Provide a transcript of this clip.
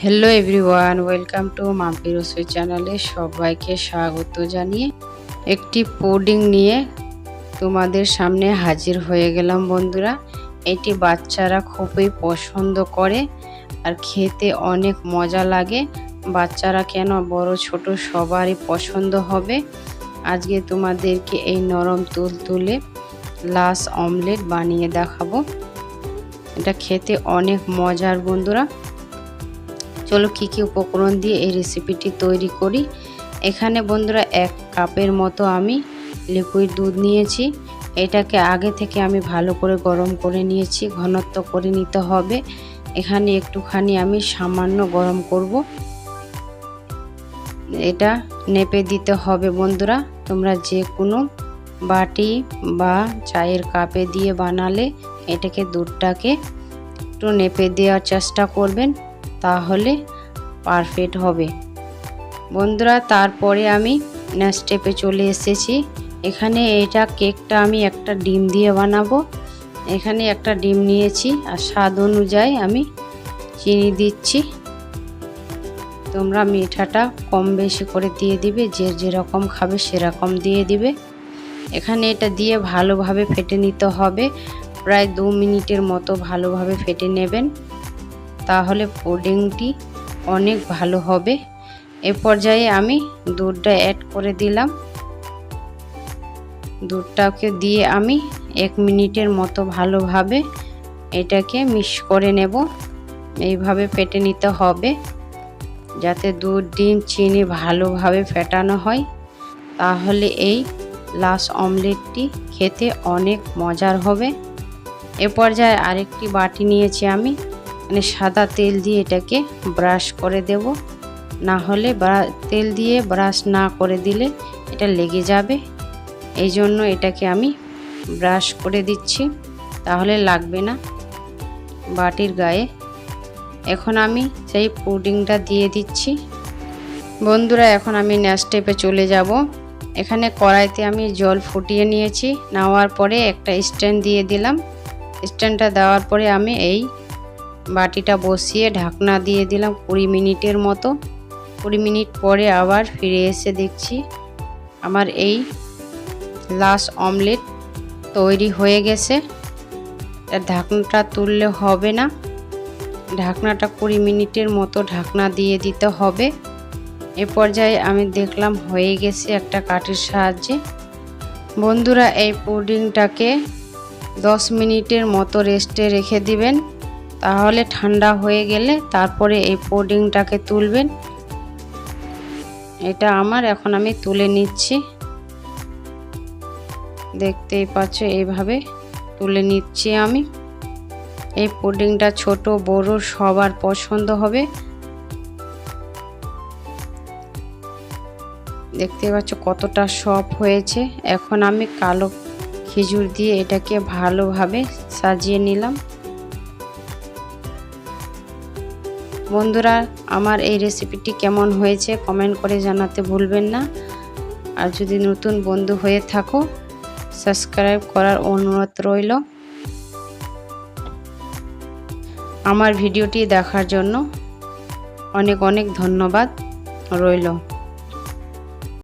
Hello everyone welcome to Mampi Rasoi চ্যানেলে সবাইকে স্বাগত জানিয়ে একটি পুডিং নিয়ে তোমাদের সামনে হাজির হয়ে গেলাম বন্ধুরা। এটি বাচ্চারা খুবই পছন্দ করে আর খেতে অনেক মজা লাগে। বাচ্চারা কেন বড় ছোট সবারই পছন্দ হবে। আজকে তোমাদেরকে এই নরম তুল তুলে লাস অমলেট বানিয়ে দেখাবো। এটা খেতে অনেক মজার বন্ধুরা। চলো কী কী উপকরণ দিয়ে এই রেসিপিটি তৈরি করি। এখানে বন্ধুরা এক কাপের মতো আমি লিকুইড দুধ নিয়েছি। এটাকে আগে থেকে আমি ভালো করে গরম করে নিয়েছি, ঘনত্ব করে নিতে হবে। এখানে একটুখানি আমি সামান্য গরম করব। এটা নেপে দিতে হবে বন্ধুরা। তোমরা যে কোনো বাটি বা চায়ের কাপে দিয়ে বানালে এটাকে দুধটাকে একটু নেপে দেওয়ার চেষ্টা করবেন। তাহলে পারফেক্ট হবে। বন্ধুরা, তারপরে আমি স্টেপে চলে এসেছি। এখানে এটা কেকটা আমি একটা ডিম দিয়ে বানাবো। এখানে একটা ডিম নিয়েছি আর স্বাদ অনুযায়ী আমি চিনি দিচ্ছি। তোমরা মিঠাটা কম বেশি করে দিয়ে দিবে, যে যেরকম খাবে সেরকম দিয়ে দিবে। এখানে এটা দিয়ে ভালোভাবে ফেটে নিতে হবে। প্রায় দু মিনিটের মতো ভালোভাবে ফেটে নেবেন। তাহলে পুডিংটি অনেক ভালো হবে। এ পর্যায়ে আমি দুধটা অ্যাড করে দিলাম। দুধটাকে দিয়ে আমি এক মিনিটের মতো ভালোভাবে এটাকে মিক্স করে নেব। এইভাবে ফেটে নিতে হবে যাতে দুধ, ডিম, চিনি ভালোভাবে ফেটানো হয়। তাহলে এই লাস অমলেটটি খেতে অনেক মজার হবে। এ পর্যায়ে আরেকটি বাটি নিয়েছি আমি। মানে সাদা তেল দিয়ে এটাকে ব্রাশ করে দেব। না হলে তেল দিয়ে ব্রাশ না করে দিলে এটা লেগে যাবে। এই জন্য এটাকে আমি ব্রাশ করে দিচ্ছি। তাহলে লাগবে না বাটির গায়ে। এখন আমি সেই পুডিংটা দিয়ে দিচ্ছি। বন্ধুরা, এখন আমি নেক্সট স্টেপে চলে যাব। এখানে কড়াইতে আমি জল ফুটিয়ে নিয়েছি। নেওয়ার পরে একটা স্ট্যান্ড দিয়ে দিলাম। স্ট্যান্ডটা দেওয়ার পরে আমি এই বাটিটা বসিয়ে ঢাকনা দিয়ে দিলাম কুড়ি মিনিটের মতো। কুড়ি মিনিট পরে আবার ফিরে এসে দেখছি আমার এই লাস্ট অমলেট তৈরি হয়ে গেছে। ঢাকনাটা তুললে হবে না। ঢাকনাটা কুড়ি মিনিটের মতো ঢাকনা দিয়ে দিতে হবে। এ পর্যায়ে আমি দেখলাম হয়ে গেছে একটা কাঠের সাহায্যে। বন্ধুরা, এই পুডিংটাকে দশ মিনিটের মতো রেস্টে রেখে দিবেন। তাহলে ঠান্ডা হয়ে গেলে তারপরে এই পুডিংটাকে তুলবেন। এটা আমার, এখন আমি তুলে নিচ্ছি। দেখতেই পাচ্ছ, এইভাবে তুলে নিচ্ছি আমি। এই পুডিংটা ছোট, বড়, সবার পছন্দ হবে। দেখতে পাচ্ছ, কতটা সফট হয়েছে। এখন আমি কালো খেজুর দিয়ে এটাকে ভালোভাবে সাজিয়ে নিলাম। বন্ধুরা, আমার এই রেসিপিটি কেমন হয়েছে কমেন্ট করে জানাতে ভুলবেন না। আর যদি নতুন বন্ধু হয়ে থাকো সাবস্ক্রাইব করার অনুরোধ রইল। আমার ভিডিওটি দেখার জন্য অনেক অনেক ধন্যবাদ রইল।